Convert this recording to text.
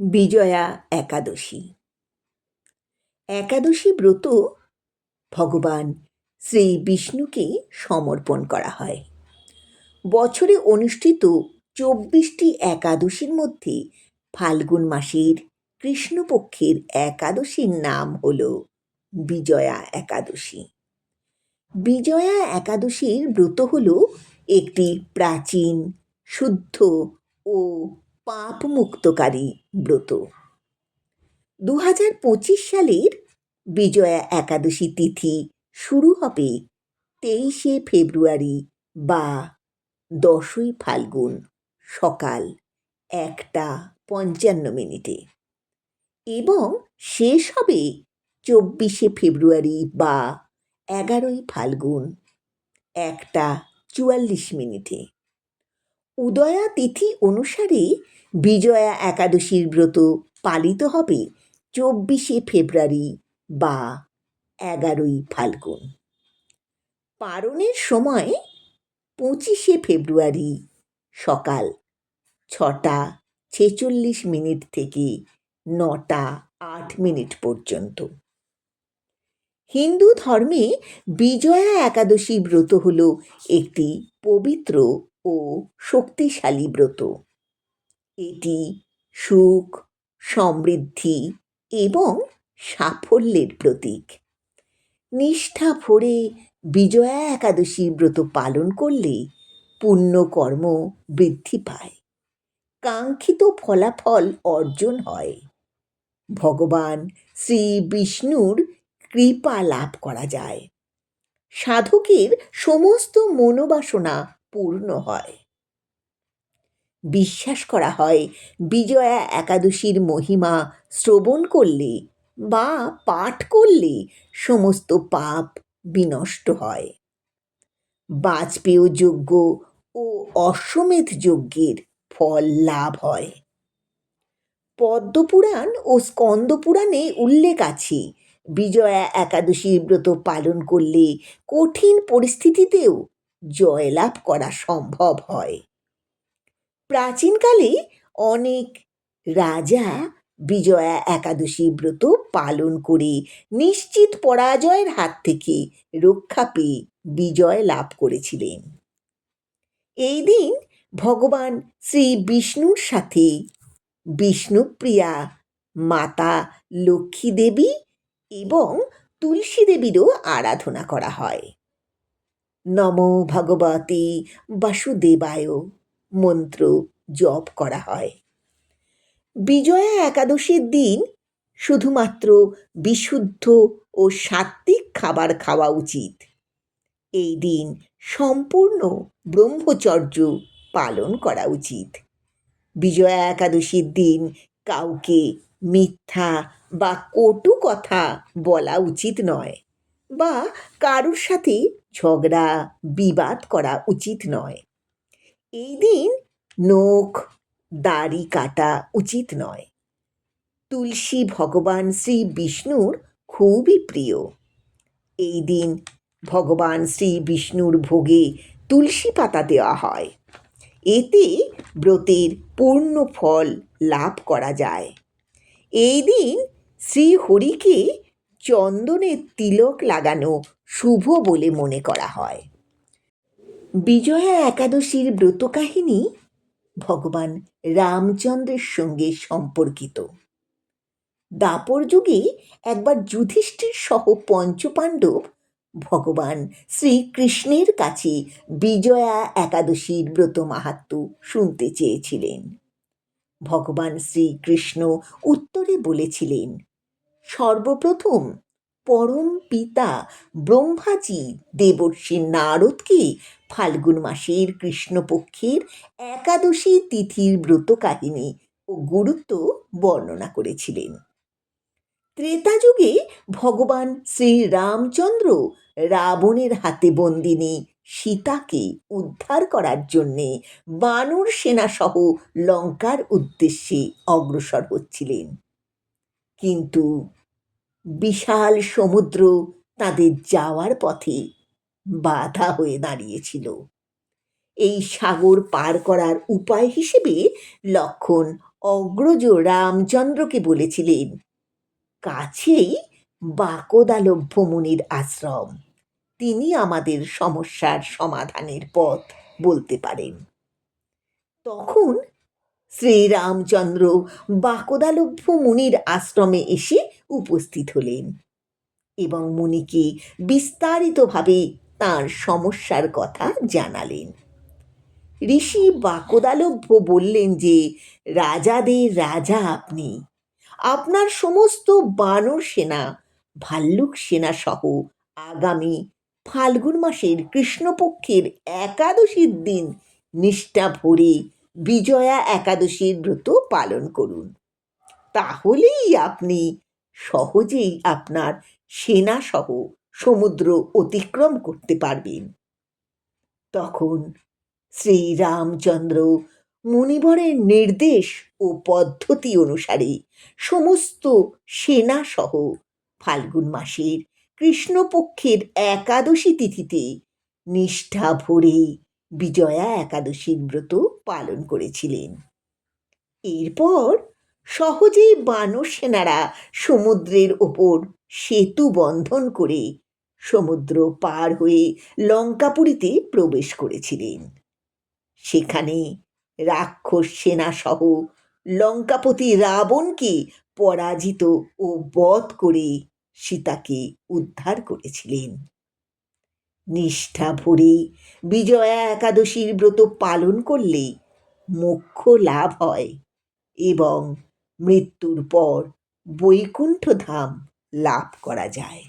বিজয়া একাদশী। একাদশী ব্রত ভগবান শ্রী বিষ্ণুকে সমর্পণ করা হয়। বছরে অনুষ্ঠিত চব্বিশটি একাদশীর মধ্যে ফাল্গুন মাসের কৃষ্ণপক্ষের একাদশীর নাম হল বিজয়া একাদশী। বিজয়া একাদশীর ব্রত হল একটি প্রাচীন, শুদ্ধ ও পাপমুক্তকারী ব্রত। দু হাজার পঁচিশ সালের বিজয়া একাদশী তিথি শুরু হবে তেইশে ফেব্রুয়ারি বা দশই ফাল্গুন সকাল একটা পঞ্চান্ন মিনিটে এবং শেষ হবে চব্বিশে ফেব্রুয়ারি বা এগারোই ফাল্গুন একটা চুয়াল্লিশ মিনিটে। উদয়া তিথি অনুসারে বিজয়া একাদশীর ব্রত পালিত হবে চব্বিশে ফেব্রুয়ারি বা এগারোই ফাল্গুন। পারণের সময় পঁচিশে ফেব্রুয়ারি সকাল ছটা ছেচল্লিশ মিনিট থেকে নটা আট মিনিট পর্যন্ত। হিন্দু ধর্মে বিজয়া একাদশী ব্রত হল একটি পবিত্র ও শক্তিশালী ব্রত। এটি সুখ, সমৃদ্ধি এবং সাফল্যের প্রতীক। নিষ্ঠা ভরে বিজয়া একাদশী ব্রত পালন করলে পুণ্যকর্ম বৃদ্ধি পায়। কাঙ্ক্ষিত ফলাফল অর্জন হয়। ভগবান শ্রী বিষ্ণুর কৃপা লাভ করা যায়। সাধকের সমস্ত মনোবাসনা পূর্ণ হয়। বিশ্বাস করা হয়, বিজয়া একাদশীর মহিমা শ্রবণ করলে বা পাঠ করলে সমস্ত পাপ বিনষ্ট হয়। বাজপেয় যজ্ঞ ও অশ্বমেধ যজ্ঞের ফল লাভ হয়। পদ্মপুরাণ ও স্কন্দপুরাণে উল্লেখ আছে, বিজয়া একাদশীর ব্রত পালন করলে কঠিন পরিস্থিতিতেও জয়লাভ করা সম্ভব হয়। প্রাচীনকালে অনেক রাজা বিজয়া একাদশী ব্রত পালন করে নিশ্চিত পরাজয়ের হাত থেকে রক্ষা পেয়ে বিজয় লাভ করেছিলেন। এই দিন ভগবান শ্রী বিষ্ণুর সাথে বিষ্ণুপ্রিয়া, মাতা লক্ষ্মী দেবী এবং তুলসী দেবীরও আরাধনা করা হয়। নম ভগবতে বাসুদেবায় মন্ত্র জপ করা হয়। বিজয়া একাদশীর দিন শুধুমাত্র বিশুদ্ধ ও সাত্ত্বিক খাবার খাওয়া উচিত। এই দিন সম্পূর্ণ ব্রহ্মচর্য পালন করা উচিত। বিজয়া একাদশীর দিন কাউকে মিথ্যা বা কটু কথা বলা উচিত নয়। বা কারুর সাথে ঝগড়া, বিবাদ করা উচিত নয়। এই দিন নখ, দাড়ি কাটা উচিত নয়। তুলসী ভগবান শ্রী বিষ্ণুর খুবই প্রিয়। এই দিন ভগবান শ্রী বিষ্ণুর ভোগে তুলসী পাতা দেওয়া হয়। এতে ব্রতের পূর্ণ ফল লাভ করা যায়। এই দিন শ্রী হরিকে চন্দনের তিলক লাগানো শুভ বলে মনে করা হয়। বিজয়া একাদশীর ব্রত কাহিনী ভগবান রামচন্দ্রের সঙ্গে সম্পর্কিত। দাপর যুগে একবার যুধিষ্ঠির সহ পঞ্চপাণ্ডব ভগবান শ্রীকৃষ্ণের কাছে বিজয়া একাদশীর ব্রত মাহাত্ম শুনতে চেয়েছিলেন। ভগবান শ্রীকৃষ্ণ উত্তরে বলেছিলেন সর্বপ্রথম পরম পিতা ব্রহ্মাজি দেবর্ষী নারদকে ফাল্গুন মাসের কৃষ্ণপক্ষের একাদশী তিথির ব্রত কাহিনী ও গুরুত্ব বর্ণনা করেছিলেন। ত্রেতা যুগে ভগবান শ্রী রামচন্দ্র রাবণের হাতে বন্দিনী সীতাকে উদ্ধার করার জন্যে বানর সেনাসহ লঙ্কার উদ্দেশ্যে অগ্রসর হচ্ছিলেন। কিন্তু বিশাল সমুদ্র তাদের যাওয়ার পথে বাধা হয়ে দাঁড়িয়েছিল। এই সাগর পার করার উপায় হিসেবে লক্ষণ অগ্রজ রামচন্দ্রকে বলেছিলেন, কাছেই বাকদালভ্য ভ্রমণের আশ্রম। তিনি আমাদের সমস্যার সমাধানের পথ বলতে পারেন। তখন শ্রীরামচন্দ্র বাকদালভ্য মুনির আশ্রমে এসে উপস্থিত হলেন এবং মুনিকে বিস্তারিতভাবে তার সমস্যার কথা জানালেন। ঋষি বাকদালভ্য বললেন যে, রাজাদের রাজা আপনি। আপনার সমস্ত বানর সেনা, ভাল্লুক সেনা সহ আগামী ফাল্গুন মাসের কৃষ্ণপক্ষের একাদশীর দিন নিষ্ঠা ভরে বিজয়া একাদশীর ব্রত পালন করুন। তাহলেই আপনি সহজেই আপনার সেনা সহ সমুদ্র অতিক্রম করতে পারবেন। তখন শ্রীরামচন্দ্র মুনিবরের নির্দেশ ও পদ্ধতি অনুসারে সমস্ত সেনা সহ ফাল্গুন মাসের কৃষ্ণপক্ষের একাদশী তিথিতে নিষ্ঠা ভরে বিজয়া একাদশীর ব্রত পালন করেছিলেন। এরপর সহজেই বানর সেনারা সমুদ্রের ওপর সেতু বন্ধন করে সমুদ্র পার হয়ে লঙ্কাপুরীতে প্রবেশ করেছিলেন। সেখানে রাক্ষস সেনা সহ লঙ্কাপতি রাবণকে পরাজিত ও বধ করে সীতাকে উদ্ধার করেছিলেন। নিষ্ঠা ভরে বিজয়া একাদশীর ব্রত পালন করলে মোক্ষ লাভ হয় এবং মৃত্যুর পর বৈকুণ্ঠধাম লাভ করা যায়।